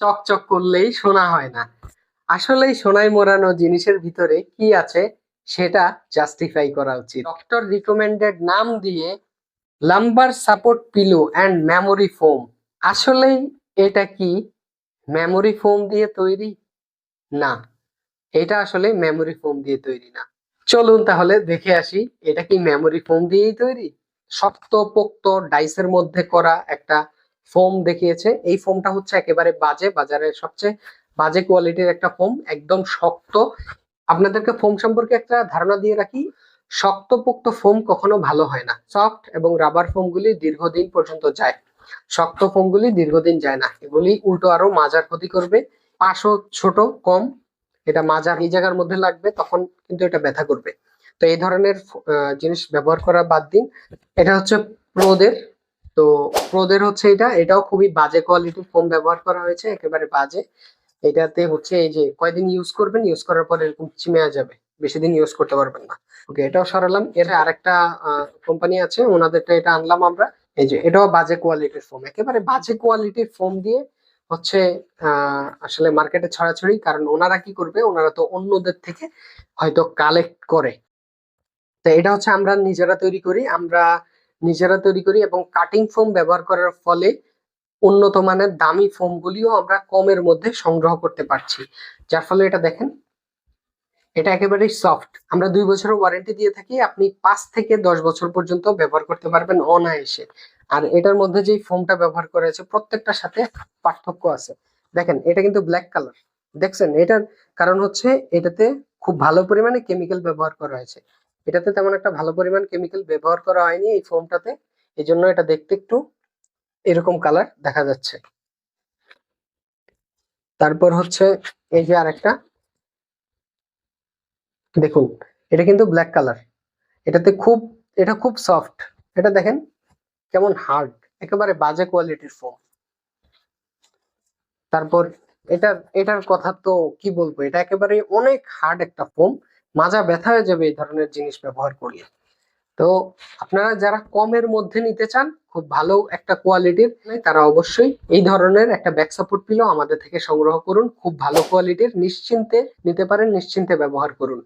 চকচক করলেই শোনা হয় না। আসলেই সোনায় মোড়ানো জিনিসের ভিতরে কি আছে সেটা জাস্টিফাই করা উচিত। ডক্টর রিকমেন্ডেড নাম দিয়ে lumbar support pillow and memory foam আসলেই এটা কি মেমোরি ফোম দিয়ে তৈরি? না, এটা আসলে মেমোরি ফোম দিয়ে তৈরি না। চলুন তাহলে দেখে আসি, এটা কি মেমোরি ফোম দিয়েই তৈরি? শক্ত পোক্ত ডাইসের মধ্যে করা একটা ফোম দেখিয়েছে। এই ফোমটা হচ্ছে একেবারে বাজে, বাজারের সবচেয়ে বাজে কোয়ালিটির একটা ফোম, একদম শক্ত। আপনাদেরকে ফোম সম্পর্কে একটা ধারণা দিয়ে রাখি, শক্তপোক্ত ফোম কখনো ভালো হয় না। সফট এবং রাবার ফোমগুলি দীর্ঘদিন পর্যন্ত যায়। শক্ত ফোমগুলি দীর্ঘদিন যায় না। এগুলি উল্টো আরও মাজার ক্ষতি করবে। পাশও ছোট, কম। এটা মাজার এই জায়গার মধ্যে লাগবে, তখন কিন্তু এটা ব্যথা করবে। তো এই ধরনের জিনিস ব্যবহার করা বাদ দিন। এটা হচ্ছে প্রোদের তো প্রোদের হচ্ছে এটা, এটাও খুবই বাজে কোয়ালিটির ফোম ব্যবহার করা হয়েছে, একেবারে বাজে। এটাতে হচ্ছে এই যে কয়দিন ইউজ করবেন ইউজ করার পর এরকম চিমে যাবে, বেশি দিন ইউজ করতে পারবেন না। ওকে এটাও সরালাম। এর আরেকটা কোম্পানি আছে, ওনাদেরটা এটা আনলাম আমরা। এই যে এটাও বাজে কোয়ালিটির ফোম একেবারে বাজে কোয়ালিটির ফোম দিয়ে হচ্ছে আসলে মার্কেটে ছড়াছড়ি, কারণ ওনারা কি করবে, ওনারা তো অন্যদের থেকে হয়তো কালেক্ট করে। তো এটা হচ্ছে আমরা নিজেরা তৈরি করি, আমরা নিজেরা তৈরি করি এবং কাটিং ফোম ব্যবহার করার ফলে উন্নত মানের দামি ফোমগুলিও আমরা কমের মধ্যে সংগ্রহ করতে পারছি। যার ফলে এটা দেখেন, এটা একেবারেই সফট আমরা দুই বছরের ওয়ারেন্টি দিয়ে থাকি, আপনি পাঁচ থেকে দশ বছর পর্যন্ত ব্যবহার করতে পারবেন অনায়াসে। আর এটার মধ্যে যেই ফোমটা ব্যবহার করা হয়েছে, প্রত্যেকটার সাথে পার্থক্য আছে। দেখেন, এটা কিন্তু ব্ল্যাক কালার দেখছেন? এটার কারণ হচ্ছে, এটাতে খুব ভালো পরিমাণে কেমিক্যাল ব্যবহার করা হয়েছে। এটাতে তেমন একটা ভালো পরিমাণ কেমিক্যাল ব্যবহার করা হয়নি এই ফোমটাতে এই জন্য এটা দেখতে একটু এরকম কালার দেখা যাচ্ছে। তারপর হচ্ছে এই যে আরেকটা। দেখুন, এটা কিন্তু ব্ল্যাক কালার এটাতে খুব, এটা খুব সফট এটা দেখেন কেমন হার্ড একেবারে বাজে কোয়ালিটির ফোম তারপর এটার এটার কথা তো কি বলব? এটা একেবারে অনেক হার্ড একটা ফোম মাজা ব্যথা হয়ে যাবে এই ধরনের জিনিস ব্যবহার করলে। তো আপনারা যারা কমের মধ্যে নিতে চান, খুব ভালো একটা কোয়ালিটির তারা অবশ্যই এই ধরনের একটা ব্যাক সাপোর্ট পিলো আমাদের থেকে সংগ্রহ করুন। খুব ভালো কোয়ালিটির নিশ্চিন্তে নিতে পারেন, নিশ্চিন্তে ব্যবহার করুন।